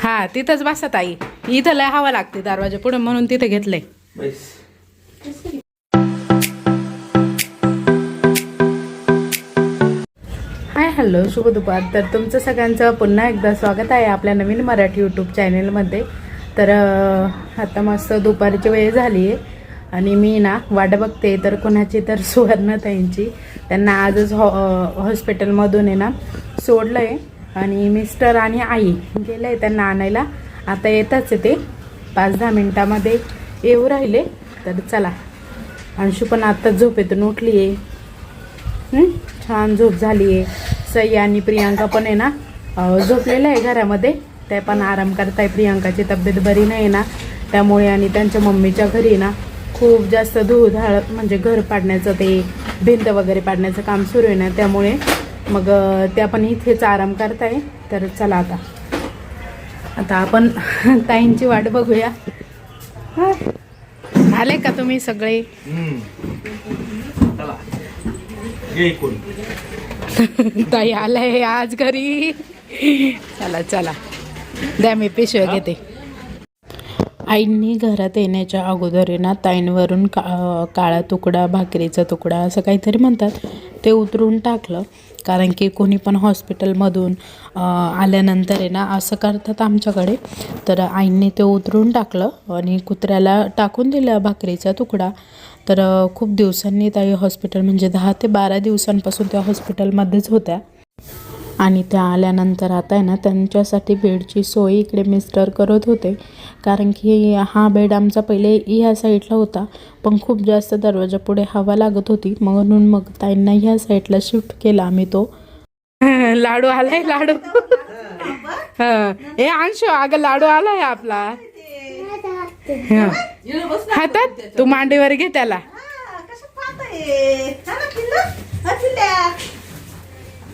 हा तिथंच. बसत आई इथं लय हवा लागते दरवाजा पुढे म्हणून तिथे घेतलंय. हाय हॅलो शुभ दुपार. तर तुमचं सगळ्यांचं पुन्हा एकदा स्वागत आहे आपल्या नवीन मराठी यूट्यूब चॅनेलमध्ये तर आता मस्त दुपारची वेळ झाली आहे. आणि मी ना वाट बघते तर कोणाची तर सुवर्णताईंची त्यांना आजच हॉ हॉस्पिटलमधून आहे ना सोडलं आहे आणि मिस्टर आणि आई गेले आहे त्यांना आणायला. आता येताच आहे ते पाच दहा मिनटामध्ये येऊ राहिले. तर चला. अंशू पण आत्ताच झोपेतून उठली आहे. छान झोप झाली आहे. सई आणि प्रियांका पण आहे ना? झोपलेलं झोपलेल्या आहे घरामध्ये. ते पण आराम करताय. प्रियांकाची तब्येत बरी नाही ना? त्यामुळे आणि त्यांच्या मम्मीच्या घरी ना? खूप जास्त धूळधाळ म्हणजे घर पाडण्याचं ते भिंत वगैरे पाडण्याचं काम सुरू आहे ना? त्यामुळे मग त्या पण इथेच आराम करताय. तर चला आता. आता आपण ताईंची वाट बघूया. हा. आले का तुम्ही सगळे? चला. ये इकडून. ताई आलाय आज घरी. चला चला. द्या मी पिशव्या घेते. आईंनी घरात येण्याच्या अगोदर ना ताईंवरून का काळा तुकडा भाकरीचा तुकडा असं काहीतरी म्हणतात. ते उतरून टाकलं. कारण की कोणी पण हॉस्पिटलमधून आल्यानंतर आहे ना असं करतात आमच्याकडे. तर आईंनी ते उतरून टाकलं आणि कुत्र्याला टाकून दिलं भाकरीचा तुकडा. तर खूप दिवसांनी ताई हॉस्पिटल म्हणजे दहा ते बारा दिवसांपासून त्या हॉस्पिटलमध्येच होत्या. आणि त्या आल्यानंतर आता आहे ना त्यांच्यासाठी बेडची सोय इकडे मिस्टर करत होते. कारण की हा बेड आमचा पहिले ह्या साईडला होता पण खूप जास्त दरवाजा पुढे हवा लागत होती. म्हणून मग ताईंना ह्या साईडला शिफ्ट केला आम्ही तो. लाडू आलाय लाडू. हं. ए अंशू अगं लाडू आलाय आपला. हं. हातात? तू मांडीवर घे त्याला.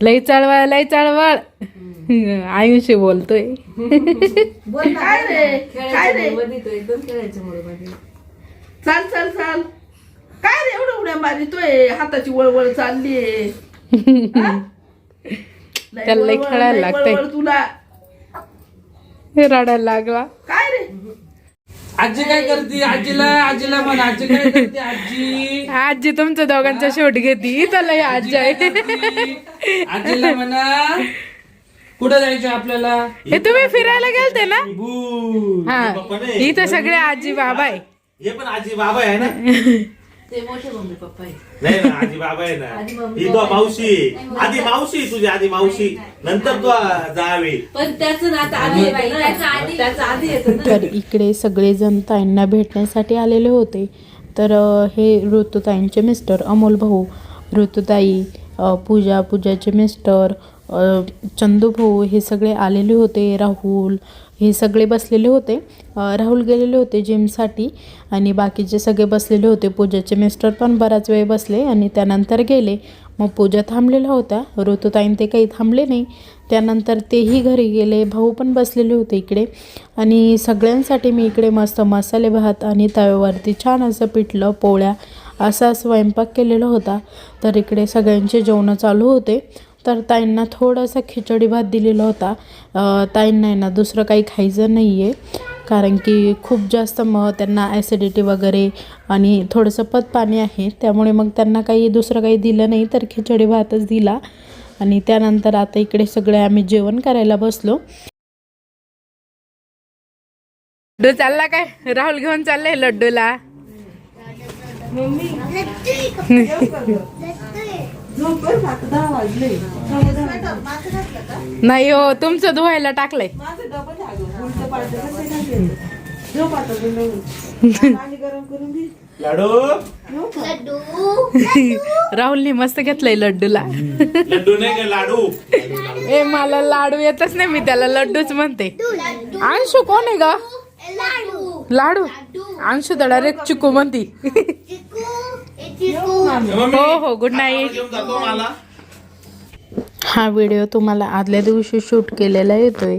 लय चळवळ लय चळवळ. आयुष्य बोलतोय. काय रे? काय रे? चाल चाल चाल. काय रे एवढं उड्या मारितोय? हाताची वळवळ चालली त्याला लय खेळायला लागतंय. तुला. हे रडायला लागला. काय रे? आजी काय करते? आजीला आजीला म्हण. आजी काय करते? आजी. आजी तुमच्या दोघांचा शेवट घेते. इथं लय आजी आहे. आजीला म्हणा. कुठं जायचं आपल्याला? हे तुम्ही फिरायला गेलते ना? बू. हा. पप्पा. इथं सगळे आजी बाबा आहे. हे पण आजी बाबा आहे ना? नाही ना आजी बाबा आहे ना. ही तो मावशी. आधी मावशी तुझी आधी मावशी. नंतर तू जावे. पण त्याचं नातं आधी येतं ना. त्याचं आधी- येतं ना. तर इकडे सगळेजण ताईंना भेटण्यासाठी आलेले होते. तर अ, हे ऋतुताईंचे मिस्टर अमोल भाऊ. ऋतुताई पूजा पूजाचे मिस्टर चंदूभाऊ हे सगळे आलेले होते राहुल हे सगळे बसलेले होते. राहुल गेलेले होते जिमसाठी आणि बाकीचे सगळे बसलेले होते. पूजाचे मिस्टर पण बराच वेळ बसले आणि त्यानंतर गेले. मग पूजा थांबलेल्या होत्या. ऋतुताईन ते काही थांबले नाही. त्यानंतर तेही घरी गेले. भाऊ पण बसलेले होते इकडे. आणि सगळ्यांसाठी मी इकडे मस्त मसाले भात आणि तव्यावरती छान असं पिठलं पोळ्या असा स्वयंपाक केलेला होता. तर इकडे सगळ्यांचे जेवणं चालू होते. तर ताईंना थोडासा खिचडी भात दिलेला होता. ताईंना आहे ना दुसरं काही खायचं नाही आहे कारण की खूप जास्त मग त्यांना ॲसिडिटी वगैरे आणि थोडंसं पत पाणी आहे. त्यामुळे मग त्यांना काही दुसरं काही दिलं नाही तर खिचडी भातच दिला. आणि त्यानंतर आता इकडे सगळे आम्ही जेवण करायला बसलो. लड्डू चालला काय? राहुल घेऊन चाललंय लड्डूला झोप बरं का, आता दहा वाजले नाही. हो तुमचं धुवायला टाकलंय. राहुलने मस्त घेतलंय लड्डूला. लड्डू नाही का लाडू? ए मला लाडू येतच नाही मी त्याला लड्डूच म्हणते. अंशू कोण आहे ग? लाडू. अंशू डायरेक्ट चिकू म्हणती. हो हो गुड नाईट घेऊन जातो मला. हा व्हिडिओ तुम्हाला आदल्या दिवशी शूट केलेला येतोय.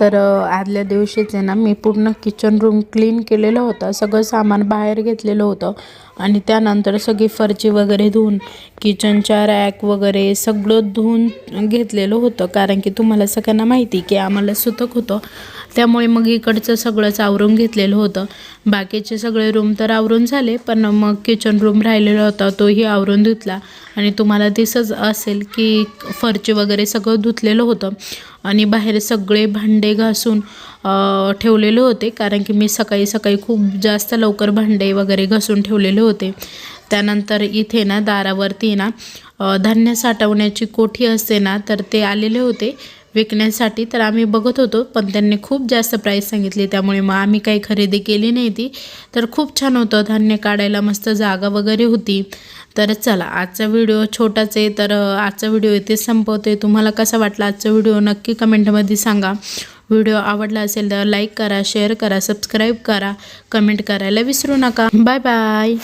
तर आदल्या दिवशीच आहे ना मी पूर्ण किचन रूम क्लीन केलेलं होतं. सगळं सामान बाहेर घेतलेलं होतं. आणि त्यानंतर सगळी फरची वगैरे धुवून किचनच्या रॅक वगैरे सगळं धुवून घेतलेलं होतं. कारण की तुम्हाला सगळ्यांना माहिती की आम्हाला सुतक होतं. त्यामुळे मग इकडचं सगळंच आवरून घेतलेलं होतं. बाकीचे सगळे रूम तर आवरून झाले पण मग किचन रूम राहिलेला होता तोही आवरून धुतला. आणि तुम्हाला दिसत असेल की फरची वगैरे सगळं धुतलेलं होतं. आणि बाहेर सगळे भांडे घासून ठेवलेले होते. कारण की मी सकाळी सकाळी खूप जास्त लवकर भांडे वगैरे घासून ठेवलेले होते. त्यानंतर इथे ना दारावरती ना धान्य साठवण्याची कोठी असते ना तर ते आलेले होते. विकण्यासाठी तर आम्ही बघत होतो पण त्यांनी खूप जास्त प्राईस सांगितली. त्यामुळे मग आम्ही काही खरेदी केली नाही ती. तर खूप छान होतं. धान्य काढायला मस्त जागा वगैरे होती. तर चला आजचा व्हिडिओ छोटाच आहे. तर आजचा व्हिडिओ येथे संपवते. तुम्हाला कसा वाटला आजचा व्हिडिओ नक्की कमेंटमध्ये सांगा. व्हिडिओ आवडला असेल तर लाईक करा शेअर करा सबस्क्राईब करा. कमेंट करायला विसरू नका. Bye bye